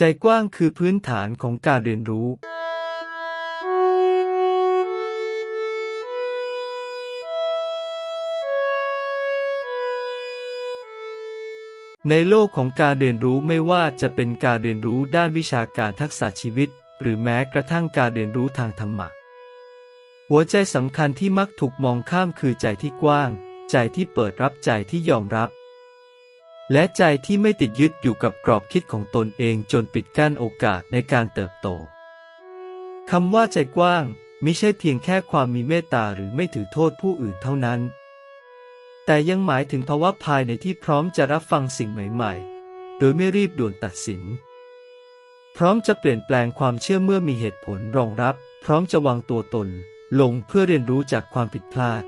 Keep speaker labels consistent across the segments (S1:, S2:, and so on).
S1: ใจกว้างคือพื้นฐานของการเรียนรู้ ในโลกของการเรียนรู้ไม่ว่าจะเป็นการเรียนรู้ด้านวิชาการทักษะชีวิต หรือแม้กระทั่งการเรียนรู้ทางธรรมะ หัวใจสำคัญที่มักถูกมองข้ามคือใจที่กว้าง ใจที่เปิดรับใจที่ยอมรับ และใจที่ไม่ติดยึดอยู่กับกรอบคิดของตนเองจนปิดกั้นโอกาสในการเติบโตคำว่าใจกว้างไม่ใช่เพียงแค่ความมีเมตตาหรือไม่ถือโทษผู้อื่นเท่านั้น แต่ยังหมายถึงภาวะภายในที่พร้อมจะรับฟังสิ่งใหม่ๆ โดยไม่รีบด่วนตัดสิน พร้อมจะเปลี่ยนแปลงความเชื่อเมื่อมีเหตุผลรองรับ พร้อมจะวางตัวตน ลงเพื่อเรียนรู้จากความผิดพลาด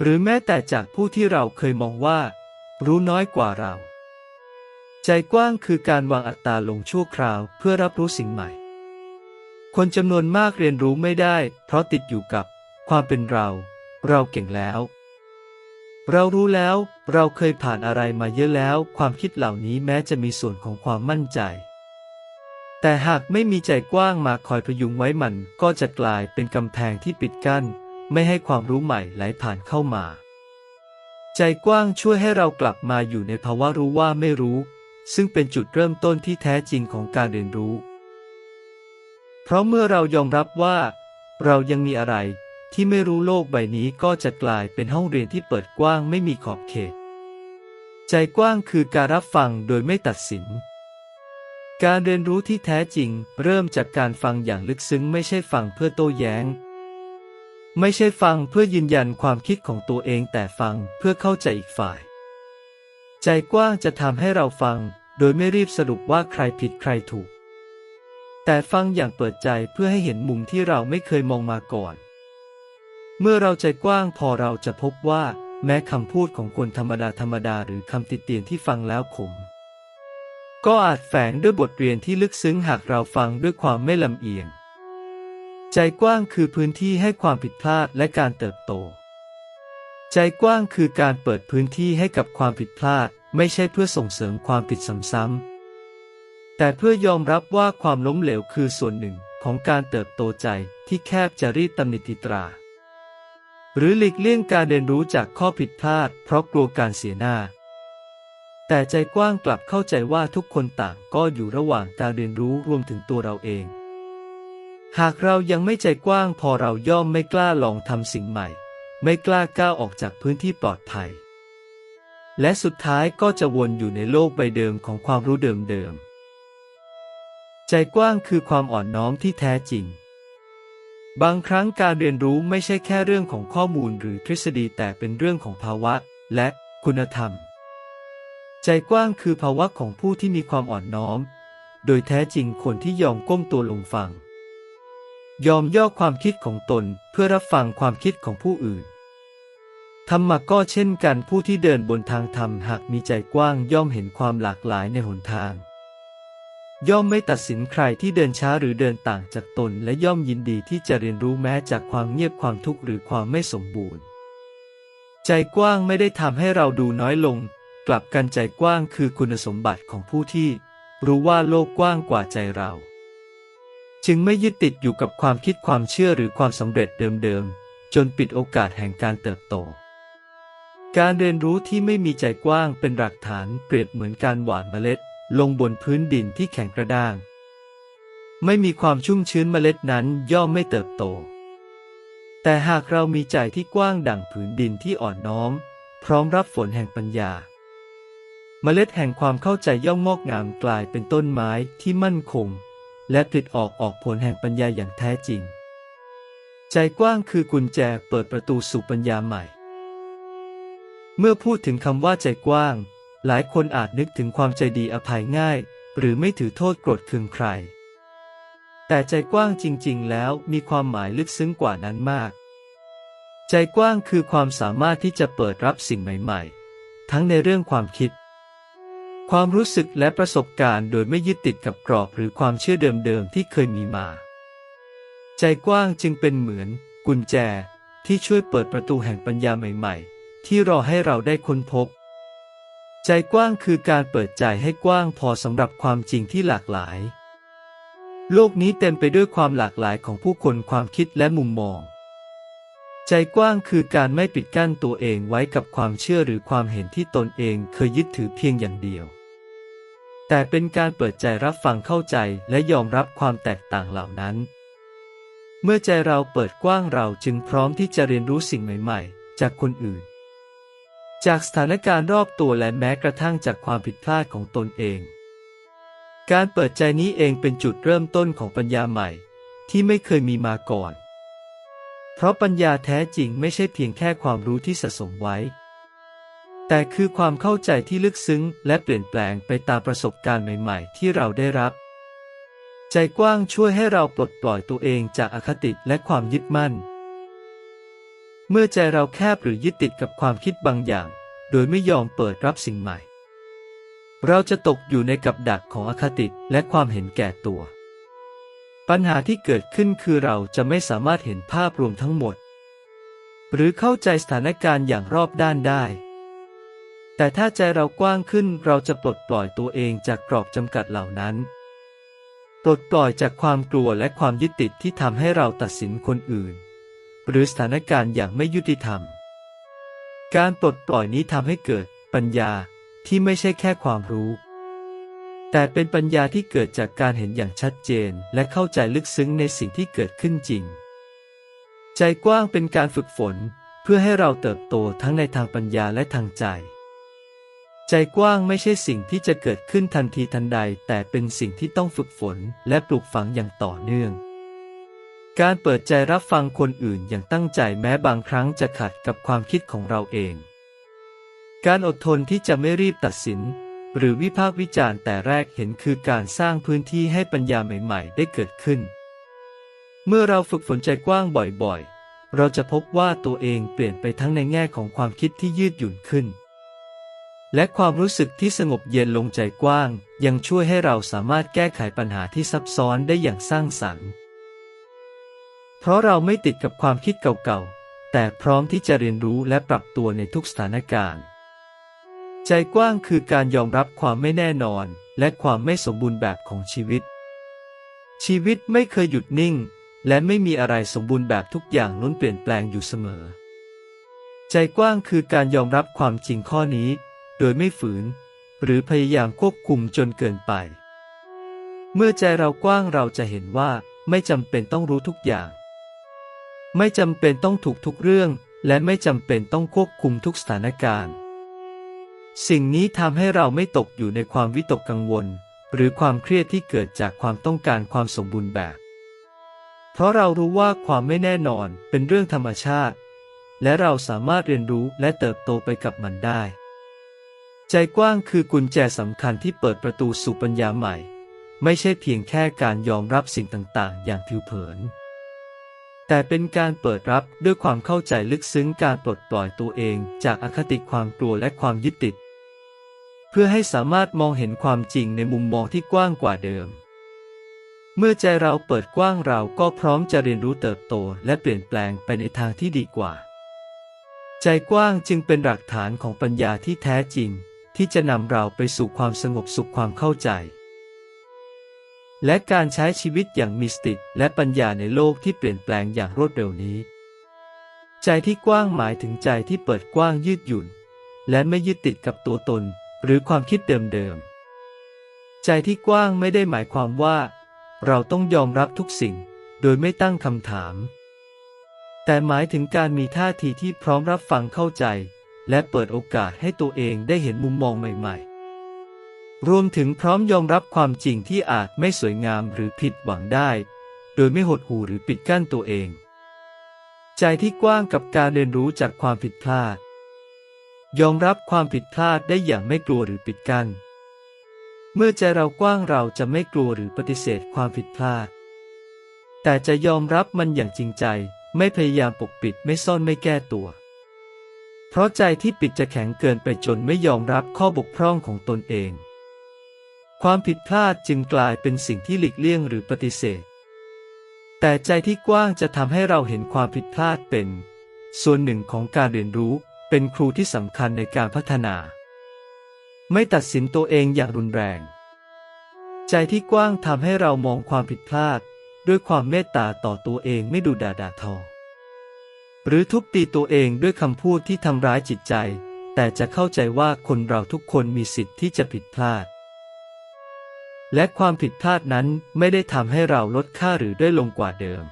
S1: หรือแม้แต่จากผู้ที่เราเคยมองว่า รู้น้อยกว่าเรา ใจกว้างคือการวางอัตตาลงชั่วคราวเพื่อรับรู้สิ่งใหม่ คนจำนวนมากเรียนรู้ไม่ได้ เพราะติดอยู่กับความเป็นเรา เราเก่งแล้ว เรารู้แล้ว เราเคยผ่านอะไรมาเยอะแล้ว ความคิดเหล่านี้แม้จะมีส่วนของความมั่นใจ แต่หากไม่มีใจกว้างมาคอยพยุงไว้มันก็จะกลายเป็นกำแพงที่ปิดกั้น ไม่ให้ความรู้ใหม่ไหลผ่านเข้ามา ใจกว้างช่วยให้เรากลับมาอยู่ในภาวะรู้ว่าไม่รู้ ซึ่งเป็นจุดเริ่มต้นที่แท้จริงของการเรียนรู้ เพราะเมื่อเรายอมรับว่า เรายังมีอะไรที่ไม่รู้โลกใบนี้ก็จะกลายเป็นห้องเรียนที่เปิดกว้างไม่มีขอบเขต ใจกว้างคือการรับฟังโดยไม่ตัดสิน การเรียนรู้ที่แท้จริง เริ่มจากการฟังอย่างลึกซึ้งไม่ใช่ฟังเพื่อโต้แย้ง ไม่ใช่ฟังเพื่อยืนยันความคิดของตัวเองแต่ฟังเพื่อเข้าใจอีกฝ่าย ใจกว้างจะทำให้เราฟัง โดยไม่รีบสรุปว่าใครผิดใครถูก แต่ฟังอย่างเปิดใจเพื่อให้เห็นมุมที่เราไม่เคยมองมาก่อน เมื่อเราใจกว้างพอเราจะพบว่า แม้คำพูดของคนธรรมดาธรรมดาหรือคำติเตียนที่ฟังแล้วขมก็อาจแฝงด้วยบทเรียนที่ลึกซึ้งหากเราฟังด้วยความไม่ลำเอียง ใจกว้างคือพื้นที่ให้ความผิดพลาดและการเติบโต ใจกว้างคือการเปิดพื้นที่ให้กับความผิดพลาด ไม่ใช่เพื่อส่งเสริมความผิดซ้ำๆแต่เพื่อยอมรับว่าความล้มเหลวคือส่วนหนึ่งของการเติบโตใจที่แคบจะรีดตำหนิติตรา หรือหลีกเลี่ยงการเรียนรู้จากข้อผิดพลาด เพราะกลัวการเสียหน้า แต่ใจกว้างกลับเข้าใจว่าทุกคนต่างก็อยู่ระหว่างการเรียนรู้รวมถึงตัวเราเอง หากเรายังไม่ใจกว้างพอเราย่อมไม่กล้าลองทำสิ่งใหม่ ไม่กล้าก้าวออกจากพื้นที่ปลอดภัย และสุดท้ายก็จะวนอยู่ในโลกใบเดิมของความรู้เดิมๆ ใจกว้างคือความอ่อนน้อมที่แท้จริง บางครั้งการเรียนรู้ไม่ใช่แค่เรื่องของข้อมูลหรือทฤษฎีแต่เป็นเรื่องของภาวะ และคุณธรรม ใจกว้างคือภาวะของผู้ที่มีความอ่อนน้อม โดยแท้จริงคนที่ยอมก้มตัวลงฟัง ยอมย่อความคิดของตนเพื่อรับฟังความคิดของผู้อื่น ธรรมะก็เช่นกันผู้ที่เดินบนทางธรรมหากมีใจกว้างย่อมเห็นความหลากหลายในหนทาง ย่อมไม่ตัดสินใครที่เดินช้าหรือเดินต่างจากตน และย่อมยินดีที่จะเรียนรู้แม้จากความเงียบความทุกข์หรือความไม่สมบูรณ์ ใจกว้างไม่ได้ทำให้เราดูน้อยลง กลับกันใจกว้างคือคุณสมบัติของผู้ที่ รู้ว่าโลกกว้างกว่าใจเรา จึงไม่ยึดติดอยู่กับความคิดความเชื่อหรือความสำเร็จเดิมๆ จนปิดโอกาสแห่งการเติบโต การเรียนรู้ที่ไม่มีใจกว้างเป็นหลักฐานเปรียบเหมือนการหว่านเมล็ด ลงบนพื้นดินที่แข็งกระด้าง ไม่มีความชุ่มชื้นเมล็ดนั้นย่อมไม่เติบโต แต่หากเรามีใจที่กว้างดั่งผืนดินที่อ่อนน้อม พร้อมรับฝนแห่งปัญญา เมล็ดแห่งความเข้าใจย่อมงอกงามกลายเป็นต้นไม้ที่มั่นคง และผลิตออกออกผลแห่งปัญญาอย่างแท้จริง ใจกว้างคือกุญแจเปิดประตูสู่ปัญญาใหม่ เมื่อพูดถึงคำว่าใจกว้าง หลายคนอาจนึกถึงความใจดีอภัยง่าย หรือไม่ถือโทษโกรธเคืองใคร แต่ใจกว้างจริง ๆ แล้วมีความหมายลึกซึ้งกว่านั้นมาก ใจกว้างคือความสามารถที่จะเปิดรับสิ่งใหม่ ๆ ทั้งในเรื่องความคิด ความรู้สึกและประสบการณ์โดยไม่ยึดติดกับกรอบหรือความเชื่อเดิมๆที่เคยมีมา ใจกว้างจึงเป็นเหมือน กุญแจที่ช่วยเปิดประตูแห่งปัญญาใหม่ ๆ ที่รอให้เราได้ค้นพบ ใจกว้างคือการเปิดใจให้กว้างพอสำหรับความจริงที่หลากหลาย โลกนี้เต็มไปด้วยความหลากหลายของผู้คนความคิดและมุมมอง ใจกว้างคือการไม่ปิดกั้นตัวเองไว้กับความเชื่อหรือความเห็นที่ตนเองเคยยึดถือเพียงอย่างเดียว แต่เป็นการเปิดใจรับฟังเข้าใจและยอมรับความแตกต่างเหล่านั้น เมื่อใจเราเปิดกว้างเราจึงพร้อมที่จะเรียนรู้สิ่งใหม่ๆ จากคนอื่น จากสถานการณ์รอบตัวและแม้กระทั่งจากความผิดพลาดของตนเอง การเปิดใจนี้เองเป็นจุดเริ่มต้นของปัญญาใหม่ ที่ไม่เคยมีมาก่อน เพราะปัญญาแท้จริงไม่ใช่เพียงแค่ความรู้ที่สะสมไว้ แต่คือความเข้าใจที่ลึกซึ้งและเปลี่ยนแปลงไปตามประสบการณ์ใหม่ๆ ที่เราได้รับ ใจกว้างช่วยให้เราปลดปล่อยตัวเองจากอคติและความยึดมั่น เมื่อใจเราแคบหรือยึดติดกับความคิดบางอย่าง โดยไม่ยอมเปิดรับสิ่งใหม่ เราจะตกอยู่ในกับดักของอคติและความเห็นแก่ตัว ปัญหาที่เกิดขึ้นคือเราจะไม่สามารถเห็นภาพรวมทั้งหมด หรือเข้าใจสถานการณ์อย่างรอบด้านได้ แต่ถ้าใจเรากว้างขึ้นเราจะปลดปล่อยตัวเองจากกรอบจำกัดเหล่านั้น ปลดปล่อยจากความกลัวและความยึดติดที่ทำให้เราตัดสินคนอื่น หรือสถานการณ์อย่างไม่ยุติธรรม การปลดปล่อยนี้ทำให้เกิดปัญญาที่ไม่ใช่แค่ความรู้ แต่เป็นปัญญาที่เกิดจากการเห็นอย่างชัดเจนและเข้าใจลึกซึ้งในสิ่งที่เกิดขึ้นจริง ใจกว้างเป็นการฝึกฝน เพื่อให้เราเติบโตทั้งในทางปัญญาและทางใจ ใจกว้างไม่ใช่สิ่งที่จะเกิดขึ้นทันทีทันใด แต่เป็นสิ่งที่ต้องฝึกฝนและปลูกฝังอย่างต่อเนื่อง การเปิดใจรับฟังคนอื่นอย่างตั้งใจแม้บางครั้งจะขัดกับความคิดของเราเอง การอดทนที่จะไม่รีบตัดสิน หรือวิพากษ์วิจารณ์แต่แรกเห็นคือการสร้างพื้นที่ให้ปัญญาใหม่ ๆ ได้เกิดขึ้น เมื่อเราฝึกฝนใจกว้างบ่อยๆ เราจะพบว่าตัวเองเปลี่ยนไปทั้งในแง่ของความคิดที่ยืดหยุ่นขึ้น และความรู้สึกที่สงบเย็นลงใจกว้าง ยังช่วยให้เราสามารถแก้ไขปัญหาที่ซับซ้อนได้อย่างสร้างสรรค์ เพราะเราไม่ติดกับความคิดเก่าๆ แต่พร้อมที่จะเรียนรู้และปรับตัวในทุกสถานการณ์ ใจกว้างคือการยอมรับความไม่แน่นอน และความไม่สมบูรณ์แบบของชีวิต ชีวิตไม่เคยหยุดนิ่ง และไม่มีอะไรสมบูรณ์แบบทุกอย่างล้วนเปลี่ยนแปลงอยู่เสมอ ใจกว้างคือการยอมรับความจริงข้อนี้ โดยไม่ฝืน หรือพยายามควบคุมจนเกินไป เมื่อใจเรากว้างเราจะเห็นว่าไม่จำเป็นต้องรู้ทุกอย่าง ไม่จำเป็นต้องถูกทุกเรื่อง และไม่จำเป็นต้องควบคุมทุกสถานการณ์ สิ่งนี้ทำให้เราไม่ตกอยู่ในความวิตกกังวล หรือความเครียดที่เกิดจากความต้องการความสมบูรณ์แบบ เพราะเรารู้ว่าความไม่แน่นอนเป็นเรื่องธรรมชาติ และเราสามารถเรียนรู้และเติบโตไปกับมันได้ ใจกว้างคือกุญแจสำคัญที่เปิดประตูสู่ปัญญาใหม่ ไม่ใช่เพียงแค่การยอมรับสิ่งต่าง ๆ อย่างผิวเผิน แต่เป็นการเปิดรับด้วยความเข้าใจลึกซึ้งการปลดปล่อยตัวเองจากอคติความกลัวและความยึดติด เพื่อให้สามารถมองเห็นความจริงในมุมมองที่กว้างกว่าเดิม เมื่อใจเราเปิดกว้างเราก็พร้อมจะเรียนรู้เติบโตและเปลี่ยนแปลงไปในทางที่ดีกว่า ใจกว้างจึงเป็นหลักฐานของปัญญาที่แท้จริง ที่จะนำเราไปสู่ความสงบสุขความเข้าใจ และการใช้ชีวิตอย่างมีสติและปัญญาในโลกที่เปลี่ยนแปลงอย่างรวดเร็วนี้ ใจที่กว้างหมายถึงใจที่เปิดกว้างยืดหยุ่น และไม่ยึดติดกับตัวตนหรือความคิดเดิมๆ ใจที่กว้างไม่ได้หมายความว่า เราต้องยอมรับทุกสิ่งโดยไม่ตั้งคำถาม แต่หมายถึงการมีท่าทีที่พร้อมรับฟังเข้าใจ และเปิดโอกาสให้ตัวเองได้เห็นมุมมองใหม่ๆ รวมถึงพร้อมยอมรับความจริงที่อาจไม่สวยงามหรือผิดหวังได้ โดยไม่หดหู่หรือปิดกั้นตัวเอง ใจที่กว้างกับการเรียนรู้จากความผิดพลาด ยอมรับความผิดพลาดได้อย่างไม่กลัวหรือปิดกั้น เมื่อใจเรากว้างเราจะไม่กลัวหรือปฏิเสธความผิดพลาด แต่จะยอมรับมันอย่างจริงใจ ไม่พยายามปกปิดไม่ซ่อนไม่แก้ตัว เพราะใจที่ปิดจะแข็งเกินไปจนไม่ยอมรับข้อบกพร่องของตนเอง ความผิดพลาดจึงกลายเป็นสิ่งที่หลีกเลี่ยงหรือปฏิเสธ แต่ใจที่กว้างจะทำให้เราเห็นความผิดพลาดเป็น ส่วนหนึ่งของการเรียนรู้ เป็นครูที่สำคัญในการพัฒนา ไม่ตัดสินตัวเองอย่างรุนแรง ใจที่กว้างทำให้เรามองความผิดพลาด ด้วยความเมตตาต่อตัวเองไม่ดูด่าด่าทอ หรือทุบตีตัวเองด้วยคำพูดที่ทำร้ายจิตใจ แต่จะเข้าใจว่าคนเราทุกคนมีสิทธิ์ที่จะผิดพลาด และความผิดพลาดนั้นไม่ได้ทำให้เราลดค่าหรือได้อยลงกว่าเดิม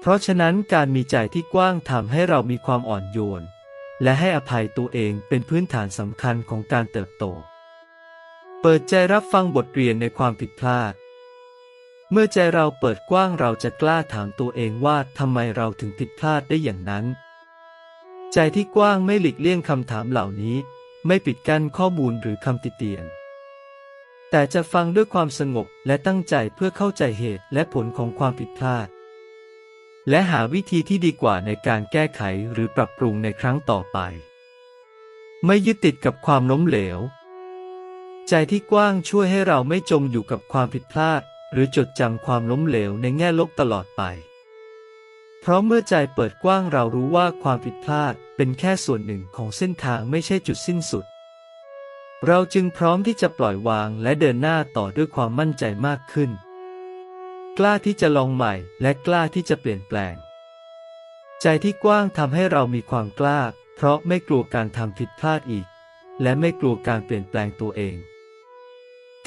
S1: เพราะฉะนั้นการมีใจที่กว้างทำให้เรามีความอ่อนโยน และให้อภัยตัวเองเป็นพื้นฐานสำคัญของการเติบโต เปิดใจรับฟังบทเรียนในความผิดพลาด เมื่อใจเราเปิดกว้างเราจะกล้าถามตัวเองว่าทำไมเราถึงผิดพลาดได้อย่างนั้น ใจที่กว้างไม่หลีกเลี่ยงคำถามเหล่านี้ ไม่ปิดกั้นข้อมูลหรือคำติเตียน แต่จะฟังด้วยความสงบและตั้งใจเพื่อเข้าใจเหตุและผลของความผิดพลาด และหาวิธีที่ดีกว่าในการแก้ไขหรือปรับปรุงในครั้งต่อไป ไม่ยึดติดกับความล้มเหลว ใจที่กว้างช่วยให้เราไม่จมอยู่กับความผิดพลาด รือจดจำความล้มเหลวในแง่ลบตลอดไป เพราะเมื่อใจเปิดกว้างเรารู้ว่าความผิดพลาดเป็นแค่ส่วนหนึ่งของเส้นทางไม่ใช่จุดสิ้นสุด เราจึงพร้อมที่จะปล่อยวางและเดินหน้าต่อด้วยความมั่นใจมากขึ้น กล้าที่จะลองใหม่และกล้าที่จะเปลี่ยนแปลง ใจที่กว้างทำให้เรามีความกล้า เพราะไม่กลัวการทำผิดพลาดอีก และไม่กลัวการเปลี่ยนแปลงตัวเอง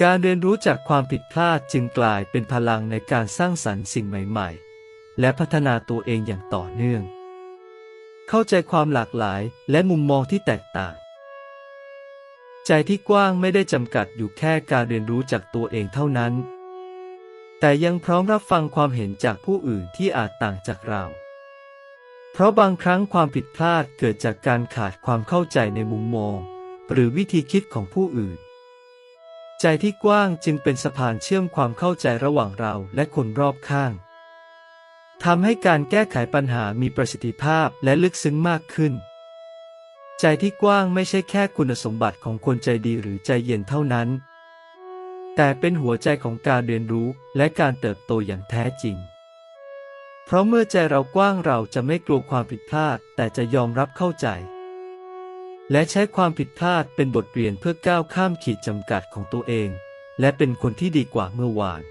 S1: การเรียนรู้จากความผิดพลาดจึงกลายเป็นพลังในการสร้างสรรค์สิ่งใหม่ๆ และพัฒนาตัวเองอย่างต่อเนื่อง เข้าใจความหลากหลายและมุมมองที่แตกต่าง ใจที่กว้างไม่ได้จำกัดอยู่แค่การเรียนรู้จากตัวเองเท่านั้น แต่ยังพร้อมรับฟังความเห็นจากผู้อื่นที่อาจต่างจากเรา เพราะบางครั้งความผิดพลาดเกิดจากการขาดความเข้าใจในมุมมอง หรือวิธีคิดของผู้อื่น ใจที่กว้างจึงเป็นสะพานเชื่อมความเข้าใจระหว่างเราและคนรอบข้างทำให้การแก้ไขปัญหามีประสิทธิภาพและลึกซึ้งมากขึ้น ใจที่กว้างไม่ใช่แค่คุณสมบัติของคนใจดีหรือใจเย็นเท่านั้น แต่เป็นหัวใจของการเรียนรู้และการเติบโตอย่างแท้จริง เพราะเมื่อใจเรากว้างเราจะไม่กลัวความผิดพลาด แต่จะยอมรับเข้าใจ และใช้ความผิดพลาดเป็นบทเรียนเพื่อก้าวข้ามขีดจำกัดของตัวเอง และเป็นคนที่ดีกว่าเมื่อวาน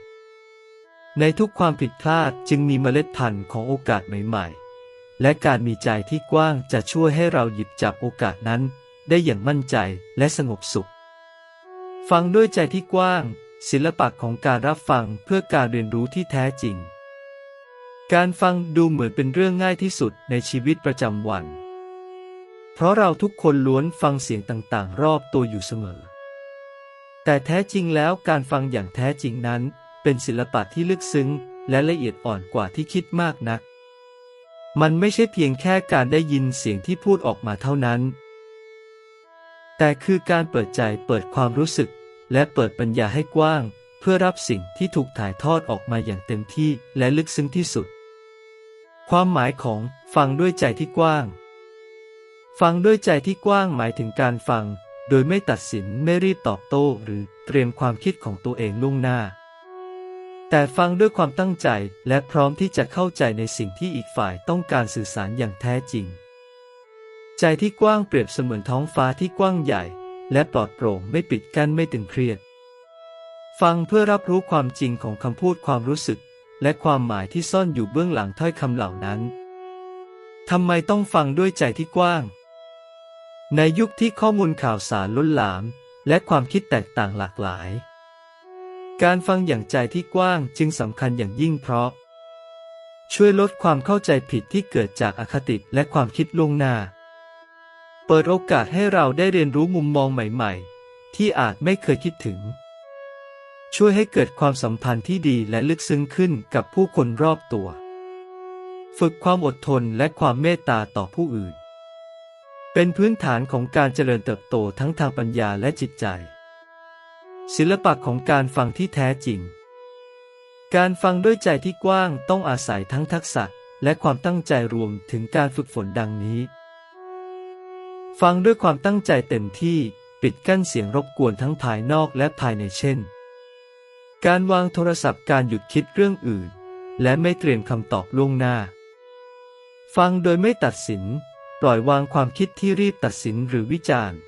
S1: ในทุกความผิดพลาดจึงมีเมล็ดพันธุ์ของโอกาสใหม่ๆ และการมีใจที่กว้างจะช่วยให้เราหยิบจับโอกาสนั้น ได้อย่างมั่นใจและสงบสุข ฟังด้วยใจที่กว้าง ศิลปะของการรับฟังเพื่อการเรียนรู้ที่แท้จริง การฟังดูเหมือนเป็นเรื่องง่ายที่สุดในชีวิตประจำวัน เพราะเราทุกคนล้วนฟังเสียงต่างๆ รอบตัวอยู่เสมอ แต่แท้จริงแล้วการฟังอย่างแท้จริงนั้น เป็นศิลปะที่ลึกซึ้ง และละเอียดอ่อนกว่าที่คิดมากนัก มันไม่ใช่เพียงแค่การได้ยินเสียงที่พูดออกมาเท่านั้น แต่คือการเปิดใจเปิดความรู้สึก และเปิดปัญญาให้กว้าง เพื่อรับสิ่งที่ถูกถ่ายทอดออกมาอย่างเต็มที่และลึกซึ้งที่สุด ความหมายของฟังด้วยใจที่กว้าง ฟังด้วยใจที่กว้างหมายถึงการฟัง โดยไม่ตัดสินไม่รีบตอบโต้หรือเตรียมความคิดของตัวเองล่วงหน้า แต่ฟังด้วยความตั้งใจและพร้อมที่จะเข้าใจในสิ่งที่อีกฝ่ายต้องการสื่อสารอย่างแท้จริง ใจที่กว้างเปรียบเสมือนท้องฟ้าที่กว้างใหญ่ และปลอดโปร่งไม่ปิดกั้นไม่ตึงเครียด ฟังเพื่อรับรู้ความจริงของคำพูดความรู้สึก และความหมายที่ซ่อนอยู่เบื้องหลังถ้อยคำเหล่านั้นทำไมต้องฟังด้วยใจที่กว้าง ในยุคที่ข้อมูลข่าวสารล้นหลาม และความคิดแตกต่างหลากหลาย การฟังอย่างใจที่กว้างจึงสำคัญอย่างยิ่งเพราะ ช่วยลดความเข้าใจผิดที่เกิดจากอคติและความคิดล่วงหน้า เปิดโอกาสให้เราได้เรียนรู้มุมมองใหม่ ๆ ที่อาจไม่เคยคิดถึง ช่วยให้เกิดความสัมพันธ์ที่ดีและลึกซึ้งขึ้นกับผู้คนรอบตัว ฝึกความอดทนและความเมตตาต่อผู้อื่น เป็นพื้นฐานของการเจริญเติบโตทั้งทางปัญญาและจิตใจ ศิลปะของการฟังที่แท้จริง การฟังด้วยใจที่กว้างต้องอาศัยทั้งทักษะและความตั้งใจรวมถึงการฝึกฝนดังนี้ ฟังด้วยความตั้งใจเต็มที่ปิดกั้นเสียงรบกวนทั้งภายนอกและภายในเช่น การวางโทรศัพท์การหยุดคิดเรื่องอื่น และไม่เตรียมคำตอบล่วงหน้า ฟังโดยไม่ตัดสิน ปล่อยวางความคิดที่รีบตัดสินหรือวิจารณ์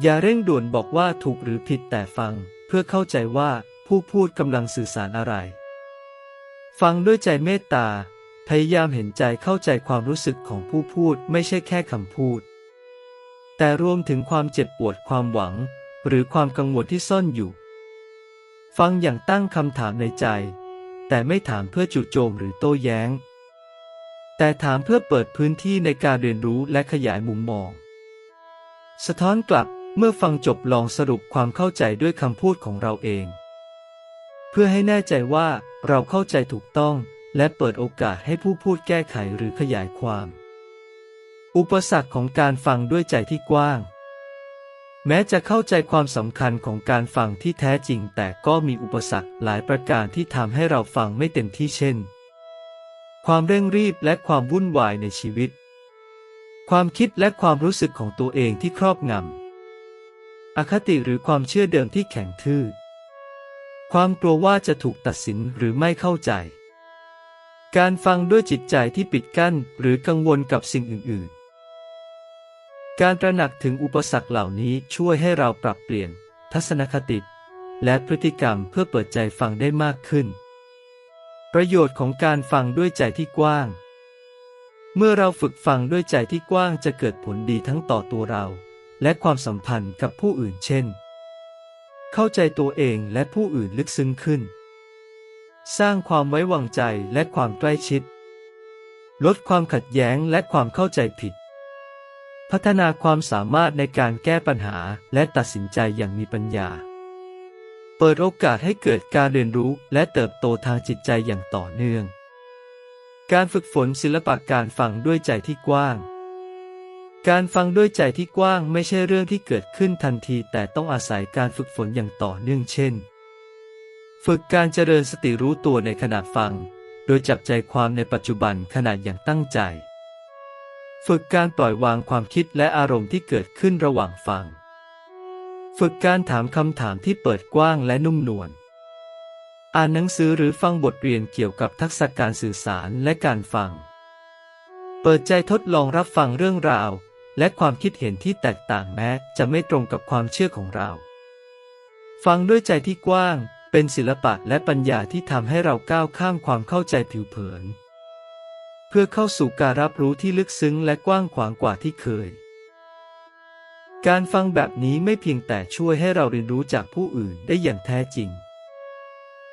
S1: อย่าเร่งด่วนบอกว่าถูกหรือผิดแต่ฟัง เพื่อเข้าใจว่าผู้พูดกำลังสื่อสารอะไร ฟังด้วยใจเมตตา พยายามเห็นใจเข้าใจความรู้สึกของผู้พูดไม่ใช่แค่คำพูด แต่รวมถึงความเจ็บปวดความหวัง หรือความกังวลที่ซ่อนอยู่ ฟังอย่างตั้งคำถามในใจ แต่ไม่ถามเพื่อจู่โจมหรือโต้แย้ง แต่ถามเพื่อเปิดพื้นที่ในการเรียนรู้และขยายมุมมอง สะท้อนกลับเมื่อฟังจบลองสรุปความเข้าใจด้วยคำพูดของเราเอง เพื่อให้แน่ใจว่าเราเข้าใจถูกต้อง และเปิดโอกาสให้ผู้พูดแก้ไขหรือขยายความ อุปสรรคของการฟังด้วยใจที่กว้าง แม้จะเข้าใจความสำคัญของการฟังที่แท้จริง แต่ก็มีอุปสรรคหลายประการที่ทำให้เราฟังไม่เต็มที่เช่น ความเร่งรีบและความวุ่นวายในชีวิต ความคิดและความรู้สึกของตัวเองที่ครอบงำ อคติหรือความเชื่อเดิมที่แข็งทื่อ ความกลัวว่าจะถูกตัดสินหรือไม่เข้าใจ การฟังด้วยจิตใจที่ปิดกั้นหรือกังวลกับสิ่งอื่น ๆ การตระหนักถึงอุปสรรคเหล่านี้ช่วยให้เราปรับเปลี่ยน ทัศนคติ และพฤติกรรมเพื่อเปิดใจฟังได้มากขึ้น ประโยชน์ของการฟังด้วยใจที่กว้าง เมื่อเราฝึกฟังด้วยใจที่กว้างจะเกิดผลดีทั้งต่อตัวเรา และความสัมพันธ์กับผู้อื่นเช่น เข้าใจตัวเองและผู้อื่นลึกซึ้งขึ้น สร้างความไว้วางใจและความใกล้ชิด ลดความขัดแย้งและความเข้าใจผิด พัฒนาความสามารถในการแก้ปัญหาและตัดสินใจอย่างมีปัญญา เปิดโอกาสให้เกิดการเรียนรู้และเติบโตทางจิตใจอย่างต่อเนื่อง การฝึกฝนศิลปะการฟังด้วยใจที่กว้าง การฟังด้วยใจที่กว้างไม่ใช่เรื่องที่เกิดขึ้นทันทีแต่ต้องอาศัยการฝึกฝนอย่างต่อเนื่องเช่น ฝึกการเจริญสติรู้ตัวในขณะฟัง โดยจับใจความในปัจจุบันขณะอย่างตั้งใจ ฝึกการปล่อยวางความคิดและอารมณ์ที่เกิดขึ้นระหว่างฟัง ฝึกการถามคำถามที่เปิดกว้างและนุ่มนวล อ่านหนังสือหรือฟังบทเรียนเกี่ยวกับทักษะการสื่อสารและการฟัง เปิดใจทดลองรับฟังเรื่องราว และความคิดเห็นที่แตกต่างแม้จะไม่ตรงกับความเชื่อของเรา ฟังด้วยใจที่กว้าง เป็นศิลปะและปัญญาที่ทำให้เราก้าวข้ามความเข้าใจผิวเผิน เพื่อเข้าสู่การรับรู้ที่ลึกซึ้งและกว้างขวางกว่าที่เคย การฟังแบบนี้ไม่เพียงแต่ช่วยให้เราเรียนรู้จากผู้อื่นได้อย่างแท้จริง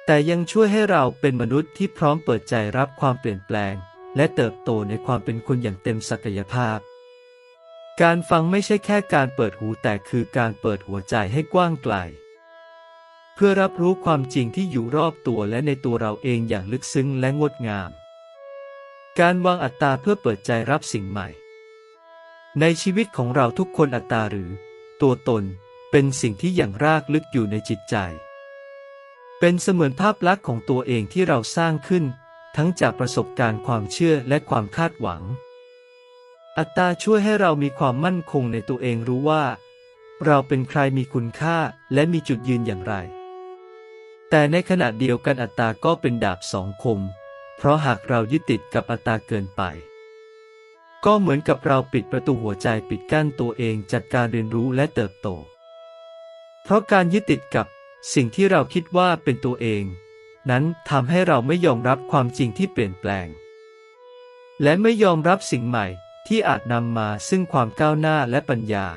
S1: แต่ยังช่วยให้เราเป็นมนุษย์ที่พร้อมเปิดใจรับความเปลี่ยนแปลง และเติบโตในความเป็นคนอย่างเต็มศักยภาพ การฟังไม่ใช่แค่การเปิดหูแต่คือการเปิดหัวใจให้กว้างไกล เพื่อรับรู้ความจริงที่อยู่รอบตัวและในตัวเราเองอย่างลึกซึ้งและงดงาม การวางอัตตาเพื่อเปิดใจรับสิ่งใหม่ ในชีวิตของเราทุกคนอัตตาหรือ ตัวตนเป็นสิ่งที่อย่างรากลึกอยู่ในจิตใจ เป็นเสมือนภาพลักษณ์ของตัวเองที่เราสร้างขึ้น ทั้งจากประสบการณ์ความเชื่อและความคาดหวัง อัตตาช่วยให้เรามีความมั่นคงในตัวเองรู้ว่า เราเป็นใครมีคุณค่าและมีจุดยืนอย่างไร แต่ในขณะเดียวกันอัตตาก็เป็นดาบสองคม เพราะหากเรายึดติดกับอัตตาเกินไป ก็เหมือนกับเราปิดประตูหัวใจปิดกั้นตัวเองจากการเรียนรู้และเติบโต เพราะการยึดติดกับสิ่งที่เราคิดว่าเป็นตัวเอง นั้นทำให้เราไม่ยอมรับความจริงที่เปลี่ยนแปลง และไม่ยอมรับสิ่งใหม่ที่อาจนำมาซึ่งความก้าวหน้าและปัญญา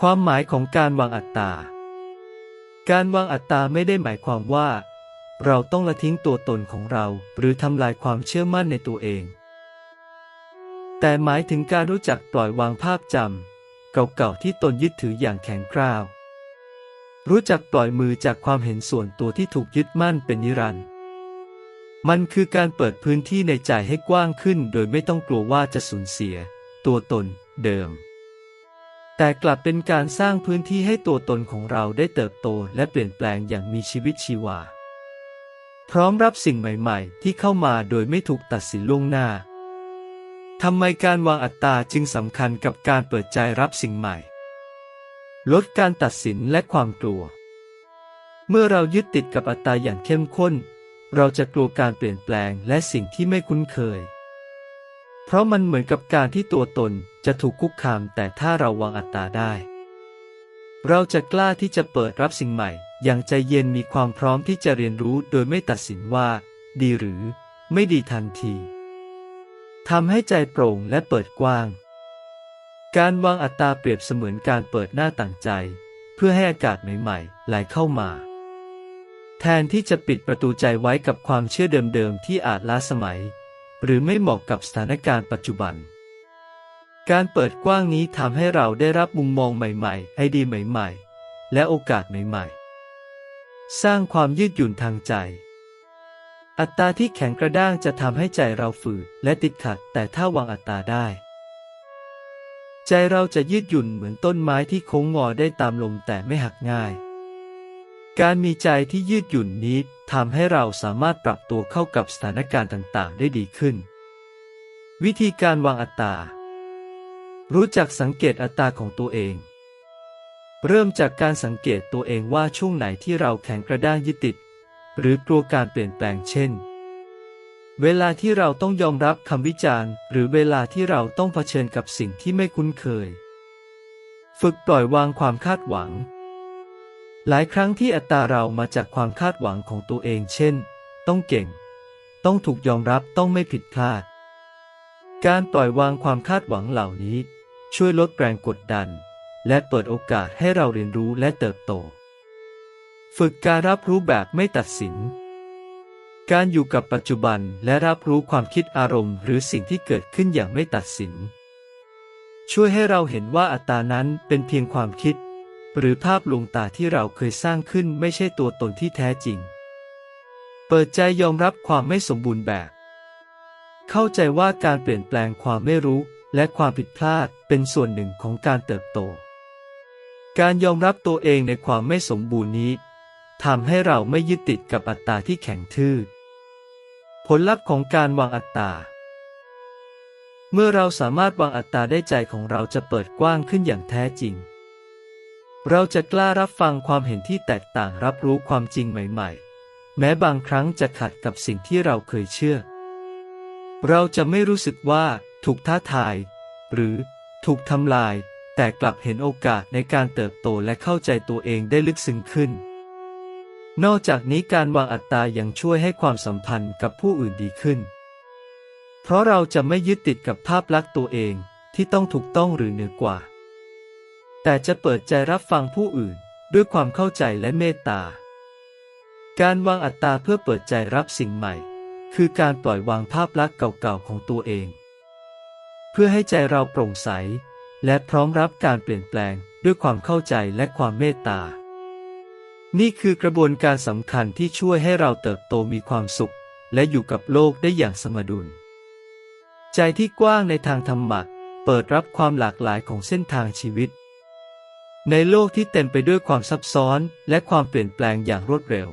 S1: ความหมายของการวางอัตตา การวางอัตตาไม่ได้หมายความว่า เราต้องละทิ้งตัวตนของเรา หรือทำลายความเชื่อมั่นในตัวเอง แต่หมายถึงการรู้จักปล่อยวางภาพจำเก่าๆที่ตนยึดถืออย่างแข็งกร้าว รู้จักปล่อยมือจากความเห็นส่วนตัวที่ถูกยึดมั่นเป็นนิรันดร์มันคือการเปิดพื้นที่ในใจให้กว้างขึ้น โดยไม่ต้องกลัวว่าจะสูญเสีย ตัวตนเดิม แต่กลับเป็นการสร้างพื้นที่ให้ตัวตนของเราได้เติบโตและเปลี่ยนแปลงอย่างมีชีวิตชีวา พร้อมรับสิ่งใหม่ ๆ ที่เข้ามาโดยไม่ถูกตัดสินล่วงหน้า ทำไมการวางอัตตาจึงสำคัญกับการเปิดใจรับสิ่งใหม่ ลดการตัดสินและความกลัว เมื่อเรายึดติดกับอัตตาอย่างเข้มข้น เราจะกลัวการเปลี่ยนแปลงและสิ่งที่ไม่คุ้นเคย เพราะมันเหมือนกับการที่ตัวตนจะถูกคุกคามแต่ถ้าเราวางอัตตาได้ เราจะกล้าที่จะเปิดรับสิ่งใหม่ อย่างใจเย็นมีความพร้อมที่จะเรียนรู้โดยไม่ตัดสินว่า ดีหรือไม่ดีทันที ทำให้ใจโปร่งและเปิดกว้าง การวางอัตราเปรียบเสมือนการเปิดหน้าต่างใจ เพื่อให้อากาศใหม่ๆไหลเข้ามา แทนที่จะปิดประตูใจไว้กับความเชื่อเดิมๆที่อาจล้าสมัย หรือไม่เหมาะกับสถานการณ์ปัจจุบัน การเปิดกว้างนี้ทำให้เราได้รับมุมมองใหม่ๆไอเดียใหม่ๆ และโอกาสใหม่ๆ สร้างความยืดหยุ่นทางใจ อัตราที่แข็งกระด้างจะทำให้ใจเราฝืดและติดขัด แต่ถ้าวางอัตราได้ ใจเราจะยืดหยุ่นเหมือนต้นไม้ที่โค้งงอได้ตามลมแต่ไม่หักง่าย การมีใจที่ยืดหยุ่นนี้ทำให้เราสามารถปรับตัวเข้ากับสถานการณ์ต่างๆ ได้ดีขึ้น วิธีการวางอัตรา รู้จักสังเกตอัตราของตัวเองเริ่มจากการสังเกตตัวเองว่าช่วงไหนที่เราแข็งกระด้างยึดติด หรือกลัวการเปลี่ยนแปลงเช่น เวลาที่เราต้องยอมรับคำวิจารณ์ หรือเวลาที่เราต้องเผชิญกับสิ่งที่ไม่คุ้นเคย ฝึกปล่อยวางความคาดหวัง หลายครั้งที่อัตราเรามาจากความคาดหวังของตัวเองเช่น ต้องเก่ง ต้องถูกยอมรับต้องไม่ผิดพลาด การปล่อยวางความคาดหวังเหล่านี้ ช่วยลดแรงกดดัน และเปิดโอกาสให้เราเรียนรู้และเติบโต ฝึกการรับรู้แบบไม่ตัดสิน การอยู่กับปัจจุบันและรับรู้ความคิดอารมณ์ หรือสิ่งที่เกิดขึ้นอย่างไม่ตัดสิน ช่วยให้เราเห็นว่าอัตตานั้นเป็นเพียงความคิด หรือภาพลวงตาที่เราเคยสร้างขึ้นไม่ใช่ตัวตนที่แท้จริง เปิดใจยอมรับความไม่สมบูรณ์แบบ เข้าใจว่าการเปลี่ยนแปลงความไม่รู้ และความผิดพลาดเป็นส่วนหนึ่งของการเติบโต การยอมรับตัวเองในความไม่สมบูรณ์นี้ ทำให้เราไม่ยึดติดกับอัตตาที่แข็งทื่อ ผลลัพธ์ของการวางอัตตา เมื่อเราสามารถวางอัตตาได้ใจของเราจะเปิดกว้างขึ้นอย่างแท้จริง เราจะกล้ารับฟังความเห็นที่แตกต่างรับรู้ความจริงใหม่ ๆ แม้บางครั้งจะขัดกับสิ่งที่เราเคยเชื่อ เราจะไม่รู้สึกว่าถูกท้าทาย หรือถูกทำลาย แต่กลับเห็นโอกาสในการเติบโตและเข้าใจตัวเองได้ลึกซึ้งขึ้น นอกจากนี้การวางอัตตายังช่วยให้ความสัมพันธ์กับผู้อื่นดีขึ้น เพราะเราจะไม่ยึดติดกับภาพลักษณ์ตัวเองที่ต้องถูกต้องหรือเหนือกว่า แต่จะเปิดใจรับฟังผู้อื่นด้วยความเข้าใจและเมตตา การวางอัตตาเพื่อเปิดใจรับสิ่งใหม่ คือการปล่อยวางภาพลักษณ์เก่าๆของตัวเอง เพื่อให้ใจเราโปร่งใส และพร้อมรับการเปลี่ยนแปลงด้วยความเข้าใจและความเมตตา นี่คือกระบวนการสำคัญที่ช่วยให้เราเติบโตมีความสุข และอยู่กับโลกได้อย่างสมดุล ใจที่กว้างในทางธรรมะเปิดรับความหลากหลายของเส้นทางชีวิต ในโลกที่เต็มไปด้วยความซับซ้อนและความเปลี่ยนแปลงอย่างรวดเร็ว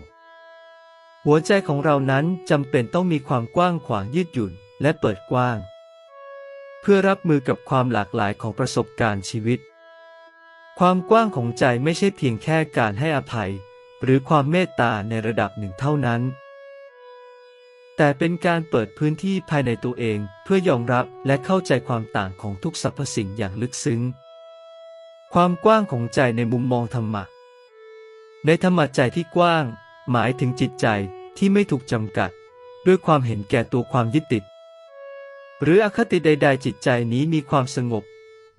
S1: หัวใจของเรานั้นจำเป็นต้องมีความกว้างขวางยืดหยุ่นและเปิดกว้าง เพื่อรับมือกับความหลากหลายของประสบการณ์ชีวิต ความกว้างของใจไม่ใช่เพียงแค่การให้อภัย หรือความเมตตาในระดับหนึ่งเท่านั้น แต่เป็นการเปิดพื้นที่ภายในตัวเองเพื่อยอมรับและเข้าใจความต่างของทุกสรรพสิ่งอย่างลึกซึ้ง ความกว้างของใจในมุมมองธรรมะ ในธรรมะใจที่กว้าง หมายถึงจิตใจที่ไม่ถูกจำกัด ด้วยความเห็นแก่ตัวความยึดติด หรืออคติใด ๆ จิตใจนี้มีความสงบ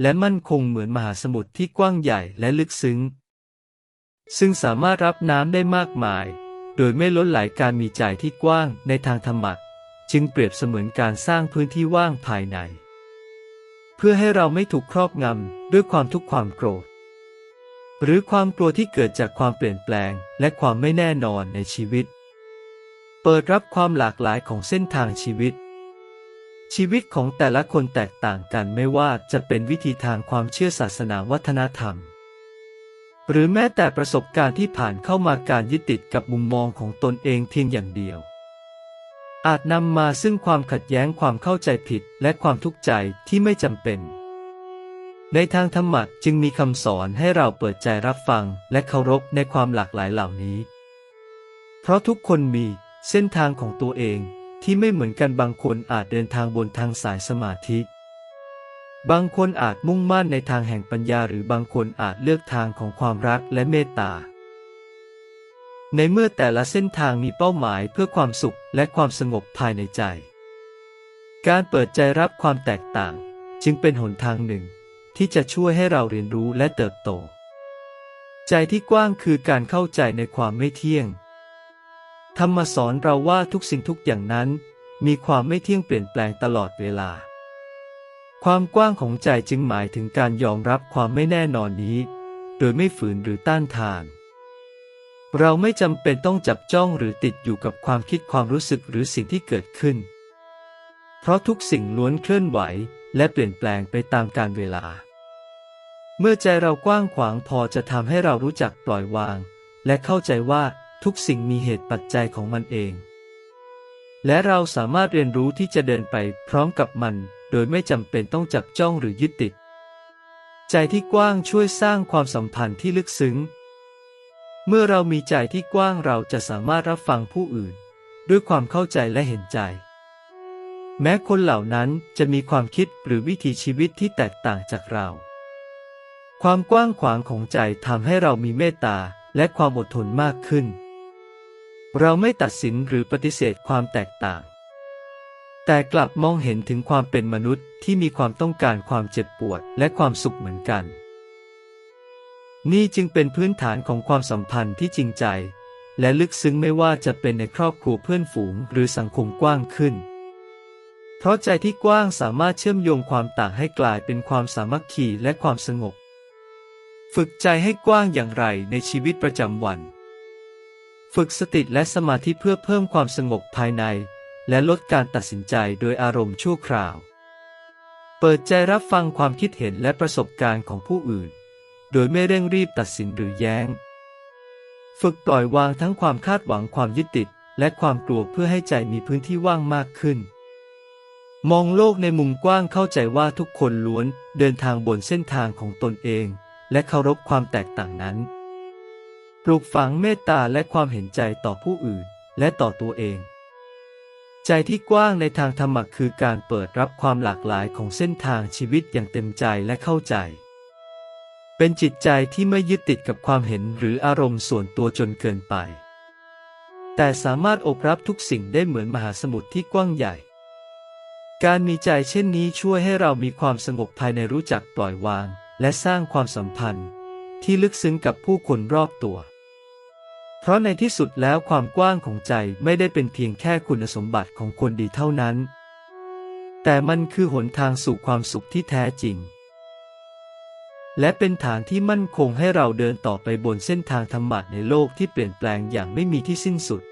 S1: และมั่นคงเหมือนมหาสมุทรที่กว้างใหญ่และลึกซึ้ง ซึ่งสามารถรับน้ำได้มากมาย โดยไม่ล้นไหลการมีใจที่กว้างในทางธรรมะจึงเปรียบเสมือนการสร้างพื้นที่ว่างภายใน เพื่อให้เราไม่ถูกครอบงำด้วยความทุกข์ความโกรธ หรือความกลัวที่เกิดจากความเปลี่ยนแปลง และความไม่แน่นอนในชีวิต เปิดรับความหลากหลายของเส้นทางชีวิต ชีวิตของแต่ละคนแตกต่างกันไม่ว่าจะเป็นวิธีทางความเชื่อศาสนาวัฒนธรรม หรือแม้แต่ประสบการณ์ที่ผ่านเข้ามาการยึดติดกับมุมมองของตนเองเพียงอย่างเดียว อาจนำมาซึ่งความขัดแย้งความเข้าใจผิดและความทุกข์ใจที่ไม่จำเป็น ในทางธรรมะจึงมีคำสอนให้เราเปิดใจรับฟังและเคารพในความหลากหลายเหล่านี้ เพราะทุกคนมีเส้นทางของตัวเองที่ไม่เหมือนกันบางคนอาจเดินทางบนทางสายสมาธิ บางคนอาจมุ่งมั่นในทางแห่งปัญญาหรือบางคนอาจเลือกทางของความรักและเมตตา ในเมื่อแต่ละเส้นทางมีเป้าหมายเพื่อความสุขและความสงบภายในใจ การเปิดใจรับความแตกต่าง จึงเป็นหนทางหนึ่ง ที่จะช่วยให้เราเรียนรู้และเติบโต ใจที่กว้างคือการเข้าใจในความไม่เที่ยง ธรรมสอนเราว่าทุกสิ่งทุกอย่างนั้น มีความไม่เที่ยงเปลี่ยนแปลงตลอดเวลา ความกว้างของใจจึงหมายถึงการยอมรับความไม่แน่นอนนี้ โดยไม่ฝืนหรือต้านทาน เราไม่จำเป็นต้องจับจ้องหรือติดอยู่กับความคิดความรู้สึกหรือสิ่งที่เกิดขึ้น เพราะทุกสิ่งล้วนเคลื่อนไหวและเปลี่ยนแปลงไปตามกาลเวลา เมื่อใจเรากว้างขวางพอจะทำให้เรารู้จักปล่อยวาง และเข้าใจว่าทุกสิ่งมีเหตุปัจจัยของมันเอง และเราสามารถเรียนรู้ที่จะเดินไปพร้อมกับมัน โดยไม่จำเป็นต้องจับจ้องหรือยึดติด ใจที่กว้างช่วยสร้างความสัมพันธ์ที่ลึกซึ้ง เมื่อเรามีใจที่กว้างเราจะสามารถรับฟังผู้อื่น ด้วยความเข้าใจและเห็นใจ แม้คนเหล่านั้นจะมีความคิดหรือวิถีชีวิตที่แตกต่างจากเรา ความกว้างขวางของใจทำให้เรามีเมตตาและความอดทนมากขึ้น เราไม่ตัดสินหรือปฏิเสธความแตกต่าง แต่กลับมองเห็นถึงความเป็นมนุษย์ที่มีความต้องการความเจ็บปวดและความสุขเหมือนกัน นี่จึงเป็นพื้นฐานของความสัมพันธ์ที่จริงใจ และลึกซึ้งไม่ว่าจะเป็นในครอบครัวเพื่อนฝูงหรือสังคมกว้างขึ้น เพราะใจที่กว้างสามารถเชื่อมโยงความต่างให้กลายเป็นความสามัคคีและความสงบ ฝึกใจให้กว้างอย่างไรในชีวิตประจำวัน ฝึกสติและสมาธิเพื่อเพิ่มความสงบภายใน และลดการตัดสินใจโดยอารมณ์ชั่วคราว เปิดใจรับฟังความคิดเห็นและประสบการณ์ของผู้อื่น โดยไม่เร่งรีบตัดสินหรือแย้ง ฝึกปล่อยวางทั้งความคาดหวังความยึดติด และความกลัวเพื่อให้ใจมีพื้นที่ว่างมากขึ้น มองโลกในมุมกว้างเข้าใจว่าทุกคนล้วนเดินทางบนเส้นทางของตนเอง และเคารพความแตกต่างนั้น ปลูกฝังเมตตาและความเห็นใจต่อผู้อื่น และต่อตัวเอง ใจที่กว้างในทางธรรมะคือการเปิดรับความหลากหลายของเส้นทางชีวิตอย่างเต็มใจและเข้าใจ เป็นจิตใจที่ไม่ยึดติดกับความเห็นหรืออารมณ์ส่วนตัวจนเกินไป แต่สามารถอบรับทุกสิ่งได้เหมือนมหาสมุทรที่กว้างใหญ่ การมีใจเช่นนี้ช่วยให้เรามีความสงบภายในรู้จักปล่อยวาง และสร้างความสัมพันธ์ ที่ลึกซึ้งกับผู้คนรอบตัว เพราะในที่สุดแล้วความกว้างของใจไม่ได้เป็นเพียงแค่คุณสมบัติของคนดีเท่านั้น แต่มันคือหนทางสู่ความสุขที่แท้จริง และเป็นฐานที่มั่นคงให้เราเดินต่อไปบนเส้นทางธรรมะในโลกที่เปลี่ยนแปลงอย่างไม่มีที่สิ้นสุด